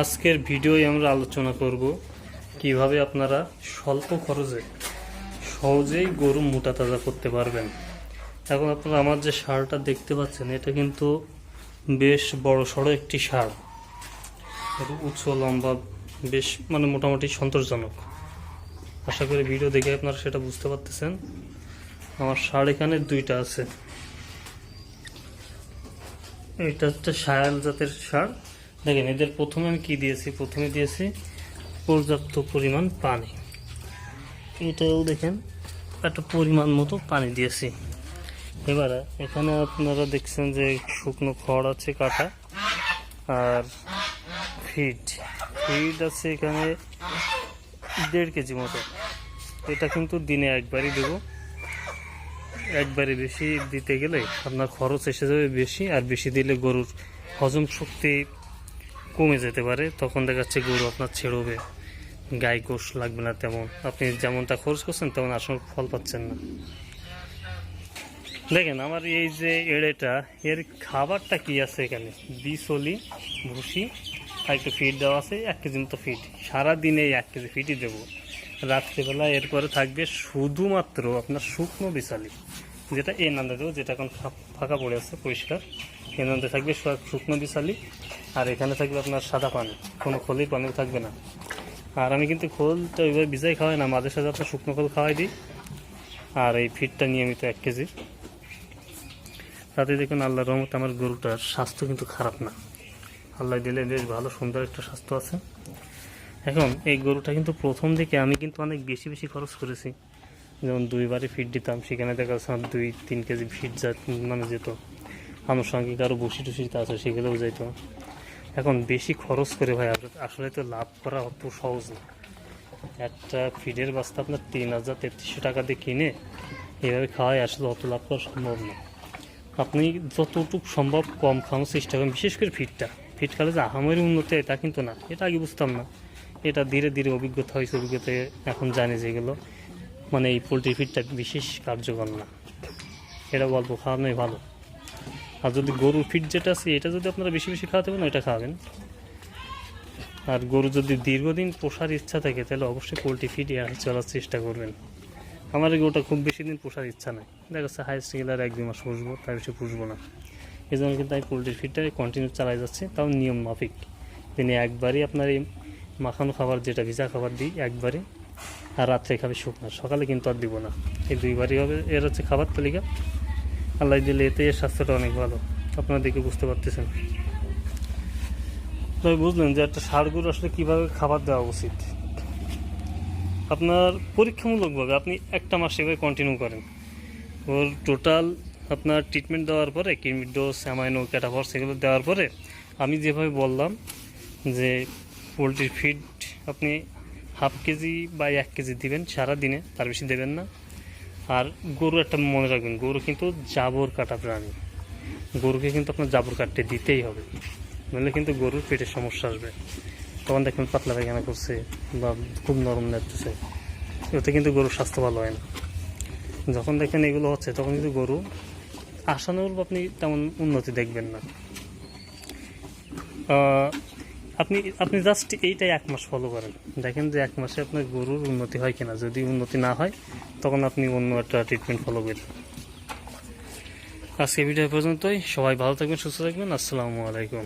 আজকের ভিডিওয় আমরা আলোচনা করব কীভাবে আপনারা স্বল্প খরচে সহজেই গরু মোটা তাজা করতে পারবেন। এখন আপনারা আমার যে সারটা দেখতে পাচ্ছেন, এটা কিন্তু বেশ বড় সড়ো একটি সার। উচ্চ, লম্বা, বেশ মানে মোটামুটি সন্তোষজনক। আশা করি ভিডিও দেখে আপনারা সেটা বুঝতে পারতেছেন। আমার সার এখানে দুইটা আছে। এটা হচ্ছে সায়াল জাতের সার। দেখেন, এদের প্রথমে আমি কি দিয়েছি? প্রথমে দিয়েছি পর্যাপ্ত পরিমাণ পানি। এটাও দেখেন, একটা পরিমাণ মতো পানি দিয়েছি। এবারে, এখানে আপনারা দেখছেন যে শুকনো খড় আছে কাটা, আর ফিড। ফিড আছে এখানে দেড় কেজি মতো। এটা কিন্তু দিনে একবারই দেবো। একবারে বেশি দিতে গেলে আপনার খরচ এসে যাবে বেশি, আর বেশি দিলে গরুর হজম শক্তি কমে যেতে পারে, তখন দেখা যাচ্ছে গরু আপনার ছেড়বে। গায়ে কোষ লাগবে না তেমন। আপনি যেমনটা খরচ করছেন, তেমন আসল ফল পাচ্ছেন না। দেখেন, আমার এই যে এড়েটা, এর খাবারটা কি আছে এখানে? বিসলি ভুসি, আর একটু ফিড দেওয়া আছে, এক কেজি মতো ফিড সারাদিনে এক কেজি ফিডই দেবো। রাত্রিবেলা এরপরে থাকবে শুধুমাত্র আপনার শুকনো বিশালি যেটা এ নান্দে দেবো যেটা এখন ফাঁকা পড়ে আছে, পরিষ্কার। এ নান্দে থাকবে শুকনো বিশালি আর এখানে থাকবে আপনার সাদা পানি। কোনো খোলেই পানি থাকবে না। আর আমি কিন্তু খোলটা ওইভাবে ভিজাই খাওয়াই না, মাঝে সাথে আপনার শুকনো খোল খাওয়াই দিই। আর এই ফিডটা নিয়মিত এক কেজি। তাতে দেখুন আল্লাহ রহমত, আমার গরুটার স্বাস্থ্য কিন্তু খারাপ না। আল্লাহ দিলে বেশ ভালো, সুন্দর একটা স্বাস্থ্য আছে। এখন এই গরুটা কিন্তু প্রথম দিকে আমি কিন্তু অনেক বেশি বেশি খরচ করেছি। যেমন দুইবারে ফিড দিতাম, সেখানে দেখা যাচ্ছে আমার দুই, তিন কেজি ফিট যা মানে যেত। আনুষঙ্গিক আরও বসি টুসি আছে, সেগুলোও যেত এখন বেশি খরচ করে ভাই আস- আসলে তো লাভ করা অত সহজ না। একটা ফিডের বাস্তা আপনার তিন হাজার তেত্রিশশো টাকা দিয়ে কিনে এভাবে খাওয়াই আসলে অত লাভ করা সম্ভব না। আপনি যতটুকু সম্ভব কম খাওয়ানোর চেষ্টা করেন, বিশেষ করে ফিটটা ফিট খালে যে আহামের উন্নতি হয় তা কিন্তু না, এটা আগে বুঝতাম না। এটা ধীরে ধীরে অভিজ্ঞতা হয়েছে অভিজ্ঞতায় এখন জানি যেগুলো মানে এই পোলট্রি ফিটটা বিশেষ কার্যকর না। এটা অল্প খাওয়ানোই ভালো। আর যদি গরুর ফিট যেটা আছে, এটা যদি আপনারা বেশি বেশি খাওয়াতে পারেন এটা খাওয়াবেন। আর গরু যদি দীর্ঘদিন পোষার ইচ্ছা থাকে, তাহলে অবশ্যই পোলট্রি ফিট চলার চেষ্টা করবেন। আমার গরুটা খুব বেশি দিন পোষার ইচ্ছা নাই। দেখা যাচ্ছে হাইস্ট গেলে আর এক দুই মাস পুষবো তার বেশি পুষবো না। এই জন্য কিন্তু আমি পোলট্রির ফিডটা কন্টিনিউ চালাই যাচ্ছি, তাও নিয়ম মাফিক। তিনি একবারই আপনার এই মাখানো খাবার, যেটা ভিজা খাবার দিই, একবারই। আর রাত্রে খাবে শুকনো। সকালে কিন্তু আর দিব না। এই দুইবারই হবে, এর হচ্ছে খাবার তালিকা। আল্লাহ দিলে এতে স্বাস্থ্যটা অনেক ভালো। আপনারা দেখে বুঝতে পারতেছেন। তবে বুঝলেন যে একটা গরু আসলে কীভাবে খাবার দেওয়া উচিত? আপনার পরীক্ষামূলকভাবে আপনি একটা মাস এভাবে কন্টিনিউ করেন। ওর টোটাল আপনার ট্রিটমেন্ট দেওয়ার পরে কিডনি ডোজ অ্যামাইনো ক্যাটাফর সেগুলো দেওয়ার পরে, আমি যেভাবে বললাম যে পোলট্রির ফিড আপনি হাফ কেজি বা এক কেজি দিবেন সারা দিনে তার বেশি দেবেন না। আর গরু একটা মনে রাখবেন, গরু কিন্তু জাবর কাটা প্রাণী। গরুকে কিন্তু আপনার জাবর কাটতে দিতেই হবে। নইলে কিন্তু গরুর পেটের সমস্যা আসবে। তখন দেখবেন পাতলা পায়খানা করছে বা খুব নরম লাগতেছে। এতে কিন্তু গরুর স্বাস্থ্য ভালো হয় না। যখন দেখেন এগুলো হচ্ছে, তখন কিন্তু গরু আসানোর আপনি তেমন উন্নতি দেখবেন না। আপনি আপনি জাস্ট এইটাই এক মাস ফলো করেন। দেখেন যে এক মাসে আপনার গরুর উন্নতি হয় কিনা। যদি উন্নতি না হয়, তখন আপনি অন্য একটা ট্রিটমেন্ট ফলো করেন আজকে ভিডিও পর্যন্তই। সবাই ভালো থাকবেন, সুস্থ থাকবেন। আসসালামু আলাইকুম।